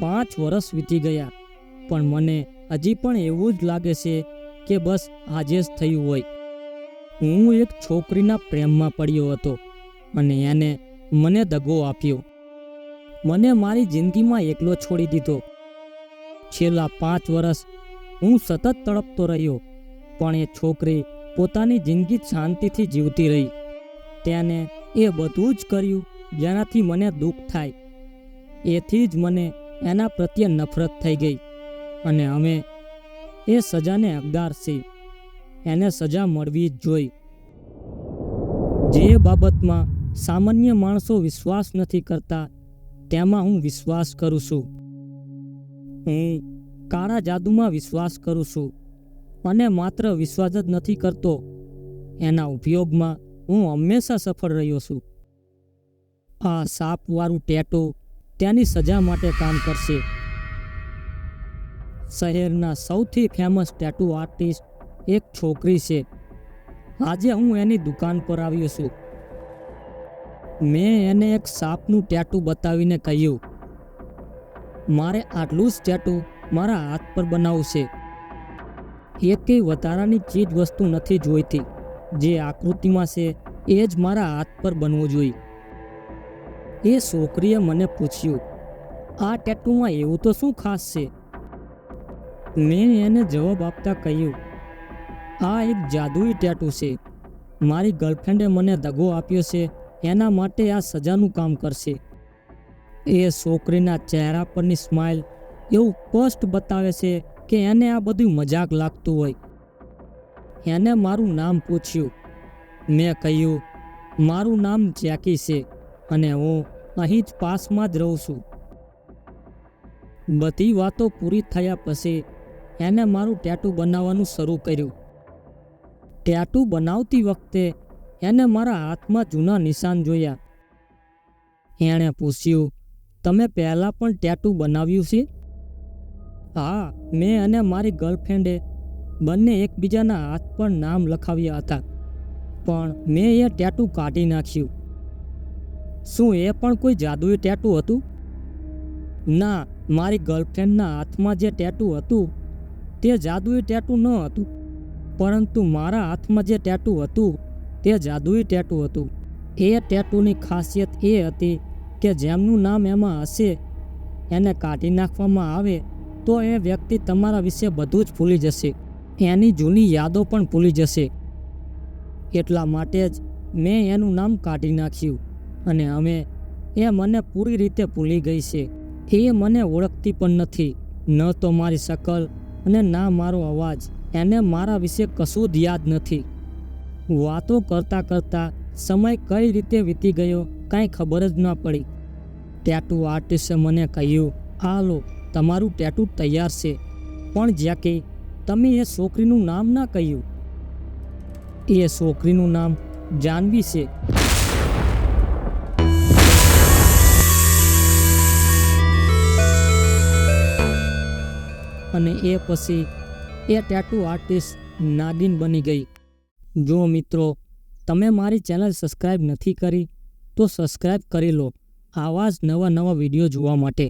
પાંચ વર્ષ વીતી ગયા. પણ મને હજી પણ એવું જ લાગે છે કે બસ આજે જ થયું હોય. હું એક છોકરીના પ્રેમમાં પડ્યો હતો અને એને મને દગો આપ્યો. મને મારી જિંદગીમાં એકલો છોડી દીધો. છેલ્લા પાંચ વર્ષ હું સતત તડપતો રહ્યો, પણ એ છોકરી પોતાની જિંદગી શાંતિથી જીવતી રહી. તેને એ બધું જ કર્યું જેનાથી મને દુઃખ થાય. એથી જ મને એના પ્રત્યે નફરત થઈ ગઈ અને અમે એ સજાને હકદાર છીએ એને સજા મળવી જ જોઈ. જે બાબતમાં સામાન્ય માણસો વિશ્વાસ નથી કરતા, તેમાં હું વિશ્વાસ કરું છું. હું કાળા જાદુમાં વિશ્વાસ કરું છું અને માત્ર વિશ્વાસ જ નથી કરતો. એના ઉપયોગમાં હું હંમેશા સફળ રહ્યો છું. આ સાપવાળું ટેટો તેની સજા માટે કામ કરશે. શહેરના સૌથી ફેમસ ટેટુ આર્ટિસ્ટ એક છોકરી છે. આજે હું એની દુકાન પર આવ્યો છું. મેં એને એક સાપનું ટેટુ બતાવીને કહ્યું, મારે આટલું જ ટેટુ મારા હાથ પર બનાવશે એકેય વધારાની ચીજ વસ્તુ નથી જોઈતી. જે આકૃતિમાં છે, એ જ મારા હાથ પર બનવું જોઈએ. એ છોકરીએ મને પૂછ્યું, આ ટેટુમાં એવું તો શું ખાસ છે? મેં એને જવાબ આપતા કહ્યું, આ એક જાદુઈ ટેટુ છે. મારી ગર્લફ્રેન્ડે મને દગો આપ્યો છે, એના માટે આ સજાનું કામ કરશે. એ છોકરીના ચહેરા પરની સ્માઇલ એવું સ્પષ્ટ બતાવે છે કે એને આ બધું મજાક લાગતું હોય. એને મારું નામ પૂછ્યું. મેં કહ્યું, મારું નામ જેકી છે. અને હું અહીં જ પાસમાં જ રહું છું. બધી વાતો પૂરી થયા પછી એને મારું ટેટુ બનાવવાનું શરૂ કર્યું. ટેટુ બનાવતી વખતે એને મારા હાથમાં જૂના નિશાન જોયા. એણે પૂછ્યું, તમે પહેલાં પણ ટેટુ બનાવ્યું છે? હા, મેં અને મારી ગર્લફ્રેન્ડે બંને એકબીજાના હાથ પર નામ લખાવ્યા હતા. પણ મેં એ ટેટુ કાઢી નાખ્યું. શું એ પણ કોઈ જાદુઈ ટેટુ હતું? ના, મારી ગર્લફ્રેન્ડના હાથમાં જે ટેટુ હતું, તે જાદુઈ ટેટુ ન હતું. પરંતુ મારા હાથમાં જે ટેટુ હતું, તે જાદુઈ ટેટુ હતું. એ ટેટુની ખાસિયત એ હતી કે જેમનું નામ એમાં હશે, એને કાઢી નાખવામાં આવે, તો એ વ્યક્તિ તમારા વિશે બધું જ ભૂલી જશે. એની જૂની યાદો પણ ભૂલી જશે. એટલા માટે જ મેં એનું નામ કાઢી નાખ્યું. અને અમે, એ મને પૂરી રીતે ભૂલી ગઈ છે. એ મને ઓળખતી પણ નથી. ન તો મારી શકલ અને ના મારો અવાજ. એને મારા વિશે કશું જ યાદ નથી. વાતો કરતાં કરતાં સમય કઈ રીતે વીતી ગયો કાંઈ ખબર જ ન પડી. ટેટુ આર્ટિસ્ટે મને કહ્યું આ લો તમારું ટેટુ તૈયાર છે. પણ જ્યાં કે તમે એ છોકરીનું નામ ના કહ્યું. એ છોકરીનું નામ જાનવી છે. અને એ પછી એ ટેટુ આર્ટિસ્ટ નાગિન બની ગઈ. જો મિત્રો, તમે મારી ચેનલ સબસ્ક્રાઈબ નથી કરી તો સબસ્ક્રાઈબ કરી લો. આવા જ નવા નવા વીડિયો જોવા માટે.